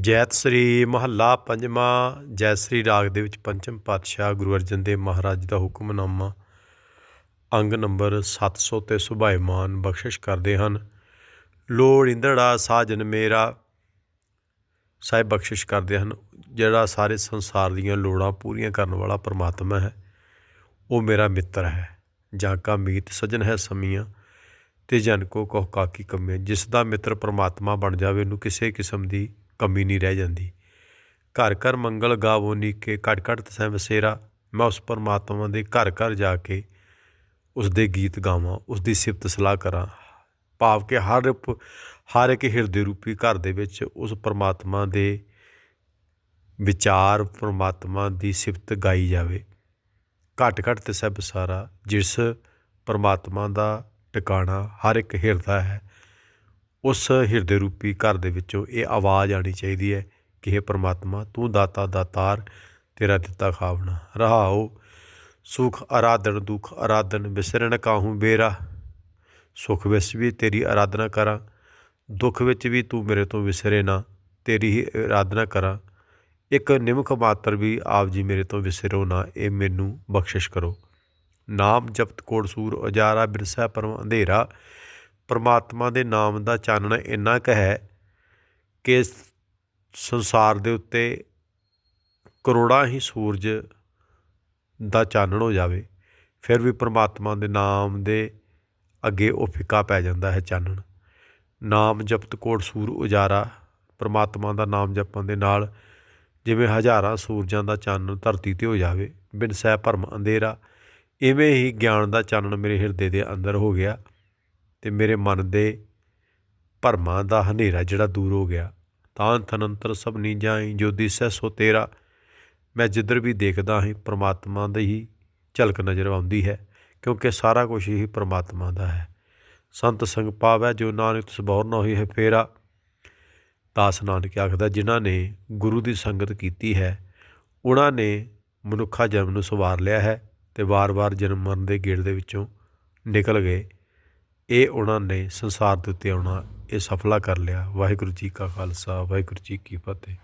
ਜੈਤ ਸ੍ਰੀ ਮਹੱਲਾ ਪੰਜਵਾਂ, ਜੈ ਸ੍ਰੀ ਰਾਗ ਦੇ ਵਿੱਚ ਪੰਚਮ ਪਾਤਸ਼ਾਹ ਗੁਰੂ ਅਰਜਨ ਦੇਵ ਮਹਾਰਾਜ ਦਾ ਹੁਕਮਨਾਮਾ, ਅੰਗ ਨੰਬਰ 700 ਤੇ ਸੁਭਾਇਮਾਨ ਬਖਸ਼ਿਸ਼ ਕਰਦੇ ਹਨ। ਲੋੜ ਲੋੜਿੰਦੜਾ ਸਾਜਨ ਮੇਰਾ, ਸਾਹਿਬ ਬਖਸ਼ਿਸ਼ ਕਰਦੇ ਹਨ। ਜਿਹੜਾ ਸਾਰੇ ਸੰਸਾਰ ਦੀਆਂ ਲੋੜਾਂ ਪੂਰੀਆਂ ਕਰਨ ਵਾਲਾ ਪਰਮਾਤਮਾ ਹੈ, ਉਹ ਮੇਰਾ ਮਿੱਤਰ ਹੈ। ਜਾਂ ਕਾ ਮੀਤ ਸਜਣ ਹੈ ਸਮੀਆਂ, ਤੇ ਜਨ ਕੋ ਕਹੋ ਕਾਕੀ ਕਮੇ ਜਿਸ ਦਾ ਮਿੱਤਰ ਪਰਮਾਤਮਾ ਬਣ ਜਾਵੇ, ਉਹਨੂੰ ਕਿਸੇ ਕਿਸਮ ਦੀ ਕਮੀ ਨਹੀਂ ਰਹਿ ਜਾਂਦੀ। ਘਰ ਘਰ ਮੰਗਲ ਗਾਵੋ ਨੀਕੇ, ਘਟ ਘਟ ਤਸੈ ਵਸੇਰਾ ਮੈਂ ਉਸ ਪਰਮਾਤਮਾ ਦੇ ਘਰ ਘਰ ਜਾ ਕੇ ਉਸ ਦੇ ਗੀਤ ਗਾਵਾਂ ਉਸ ਦੀ ਸਿਫਤ ਸਲਾਹ ਕਰਾਂ। ਭਾਵ ਕਿ ਹਰ ਪ- ਹਰ ਇੱਕ ਹਿਰਦੇ ਰੂਪੀ ਘਰ ਦੇ ਵਿੱਚ ਉਸ ਪਰਮਾਤਮਾ ਦੇ ਵਿਚਾਰ, ਪਰਮਾਤਮਾ ਦੀ ਸਿਫਤ ਗਾਈ ਜਾਵੇ। ਘਟ ਘਟ ਤੇ ਸਭ ਸਾਰਾ, ਜਿਸ ਪਰਮਾਤਮਾ ਦਾ ਟਿਕਾਣਾ ਹਰ ਇੱਕ ਹਿਰਦਾ ਹੈ ਉਸ ਹਿਰਦੇ ਰੂਪੀ ਘਰ ਦੇ ਵਿੱਚੋਂ ਇਹ ਆਵਾਜ਼ ਆਣੀ ਚਾਹੀਦੀ ਹੈ ਕਿ ਇਹ ਪਰਮਾਤਮਾ, ਤੂੰ ਦਾਤਾ ਦਾਤਾਰ ਤੇਰਾ ਦਿੱਤਾ ਖਾਵਣਾ। ਰਹਾਓ, ਸੁਖ ਆਰਾਧਨ ਦੁਖ ਆਰਾਧਨ ਵਿਸਰਣ ਕਾਹੂ ਬੇਰਾ? ਸੁਖ ਵਿੱਚ ਵੀ ਤੇਰੀ ਆਰਾਧਨਾ ਕਰਾਂ, ਦੁੱਖ ਵਿੱਚ ਵੀ ਤੂੰ ਮੇਰੇ ਤੋਂ ਵਿਸਰੇ ਨਾ, ਤੇਰੀ ਹੀ ਆਰਾਧਨਾ ਕਰਾਂ। ਇੱਕ ਨਿਮਕ ਮਾਤਰ ਵੀ ਆਪ ਜੀ ਮੇਰੇ ਤੋਂ ਵਿਸਰੋ ਨਾ, ਇਹ ਮੈਨੂੰ ਬਖਸ਼ਿਸ਼ ਕਰੋ। ਨਾਮ ਜਪਤ ਕੋੜ ਸੂਰ ਉਜਾਰਾ, ਬਿਰਸਾ ਪਰਮ ਅੰਧੇਰਾ। ਪਰਮਾਤਮਾ ਦੇ ਨਾਮ ਦਾ ਚਾਨਣ ਇੰਨਾ ਕੁ ਹੈ ਕਿ ਸੰਸਾਰ ਦੇ ਉੱਤੇ ਕਰੋੜਾਂ ਹੀ ਸੂਰਜ ਦਾ ਚਾਨਣ ਹੋ ਜਾਵੇ, ਫਿਰ ਵੀ ਪਰਮਾਤਮਾ ਦੇ ਨਾਮ ਦੇ ਅੱਗੇ ਉਹ ਫਿੱਕਾ ਪੈ ਜਾਂਦਾ ਹੈ ਚਾਨਣ। ਨਾਮ ਜਪਤ ਕੋਟ ਸੂਰ ਉਜਾਰਾ, ਪਰਮਾਤਮਾ ਦਾ ਨਾਮ ਜਪਣ ਦੇ ਨਾਲ ਜਿਵੇਂ ਹਜ਼ਾਰਾਂ ਸੂਰਜਾਂ ਦਾ ਚਾਨਣ ਧਰਤੀ ਤੇ ਹੋ ਜਾਵੇ, ਬਿਨ ਸਹਿ ਭਰਮ ਅੰਧੇਰਾ, ਇਵੇਂ ਹੀ ਗਿਆਨ ਦਾ ਚਾਨਣ ਮੇਰੇ ਹਿਰਦੇ ਦੇ ਅੰਦਰ ਹੋ ਗਿਆ। ਅਤੇ ਮੇਰੇ ਮਨ ਦੇ ਭਰਮਾਂ ਦਾ ਹਨੇਰਾ ਜਿਹੜਾ ਦੂਰ ਹੋ ਗਿਆ। ਤਾਂ ਤਨੰਤਰ ਸਭ ਨੀ ਜਾਈ ਜੋ ਦਿਸੈ ਸੋ ਤੇਰਾ। ਮੈਂ ਜਿੱਧਰ ਵੀ ਦੇਖਦਾ ਹਾਂ, ਪ੍ਰਮਾਤਮਾ ਦੀ ਹੀ ਝਲਕ ਨਜ਼ਰ ਆਉਂਦੀ ਹੈ, ਕਿਉਂਕਿ ਸਾਰਾ ਕੁਝ ਹੀ ਪ੍ਰਮਾਤਮਾ ਦਾ ਹੈ। ਸੰਤ ਸੰਗ ਪਾਵੈ, ਜੋ ਨਾਨਕ ਸਬੌਰ ਨਾ ਹੋਈ ਹੈ ਫੇਰਾ। ਦਾਸ ਨਾਨਕ ਆਖਦਾ, ਜਿਨ੍ਹਾਂ ਨੇ ਗੁਰੂ ਦੀ ਸੰਗਤ ਕੀਤੀ ਹੈ ਉਹਨਾਂ ਨੇ ਮਨੁੱਖਾ ਜਨਮ ਨੂੰ ਸਵਾਰ ਲਿਆ ਹੈ ਤੇ ਵਾਰ-ਵਾਰ ਜਨਮ ਮਰਨ ਦੇ ਗੇੜ ਦੇ ਵਿੱਚੋਂ ਨਿਕਲ ਗਏ। ਇਹ ਉਹਨਾਂ ਨੇ ਸੰਸਾਰ ਦੇ ਉੱਤੇ ਆਉਣਾ, ਇਹ ਸਫਲਾ ਕਰ ਲਿਆ। ਵਾਹਿਗੁਰੂ ਜੀ ਕਾ ਖਾਲਸਾ, ਵਾਹਿਗੁਰੂ ਜੀ ਕੀ ਫਤਿਹ।